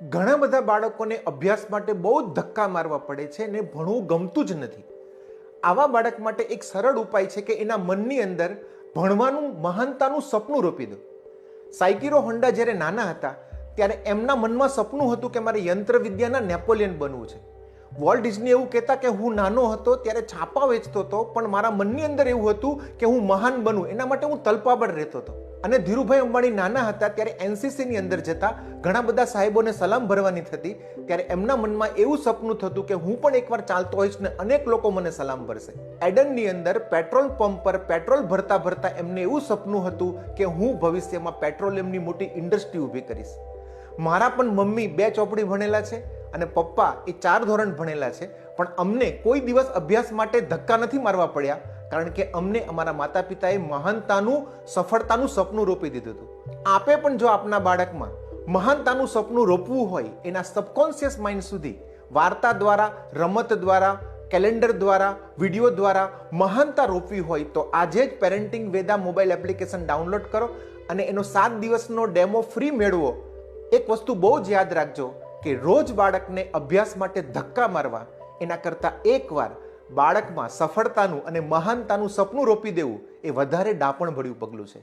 ઘણા બધા બાળકોને અભ્યાસ માટે બહુ ધક્કા મારવા પડે છે ને ભણવું ગમતું જ નથી. આવા બાળક માટે એક સરળ ઉપાય છે કે એના મનની અંદર ભણવાનું મહાનતાનું સપનું રોપી દો. સાયકીરો હોન્ડા જ્યારે નાના હતા, ત્યારે એમના મનમાં સપનું હતું કે મારે યંત્ર વિદ્યાના નેપોલિયન બનવું છે. વોલ્ટ ડિઝની એવું કહેતા કે હું નાનો હતો ત્યારે છાપા વેચતો હતો, પણ મારા મનની અંદર એવું હતું કે હું મહાન બનું, એના માટે હું તલપાબડ રહેતો હતો. અને ધીરુભાઈ અંબાણી નાના હતા ત્યારે એનસીસીની અંદર જતા ઘણા બધા સાહેબોને સલામ ભરવાની થતી. ત્યારે એમના મનમાં એવું સપનું થતું કે હું પણ એકવાર ચાલતો હોઈશ ને અનેક લોકો મને સલામ ભરશે. એડનની અંદર પેટ્રોલ પંપ પર પેટ્રોલ ભરતા ભરતા એમને એવું સપનું હતું કે હું ભવિષ્યમાં પેટ્રોલિયમની મોટી ઇન્ડસ્ટ્રી ઊભી કરીશ. મારા પણ મમ્મી બે ચોપડી ભણેલા છે અને પપ્પા એ ચાર ધોરણ ભણેલા છે. પણ અમને કોઈ દિવસ અભ્યાસ માટે ધક્કા નથી મારવા પડ્યા. કારણ કે અમને અમારા માતા પિતાએ મહાનતાનું, સફળતાનું સપનું રોપી દીધું હતું. આપે પણ જો આપના બાળકમાં મહાનતાનું સપનું રોપવું હોય, એના સબકોન્શિયસ માઇન્ડ સુધી વાર્તા દ્વારા, રમત દ્વારા કેલેન્ડર દ્વારા વીડિયો દ્વારા મહાનતા રોપવી હોય, તો આજે જ parenting Veda mobile application download કરો અને એનો સાત દિવસનો ડેમો ફ્રી મેળવો. એક વસ્તુ બહુ જ યાદ રાખજો કે રોજ બાળકને અભ્યાસ માટે ધક્કા મારવા એના કરતાં એકવાર બાળકમાં સફળતાનું અને મહાનતાનું સપનું રોપી દેવું એ વધારે ડાપણ ભર્યું પગલું છે.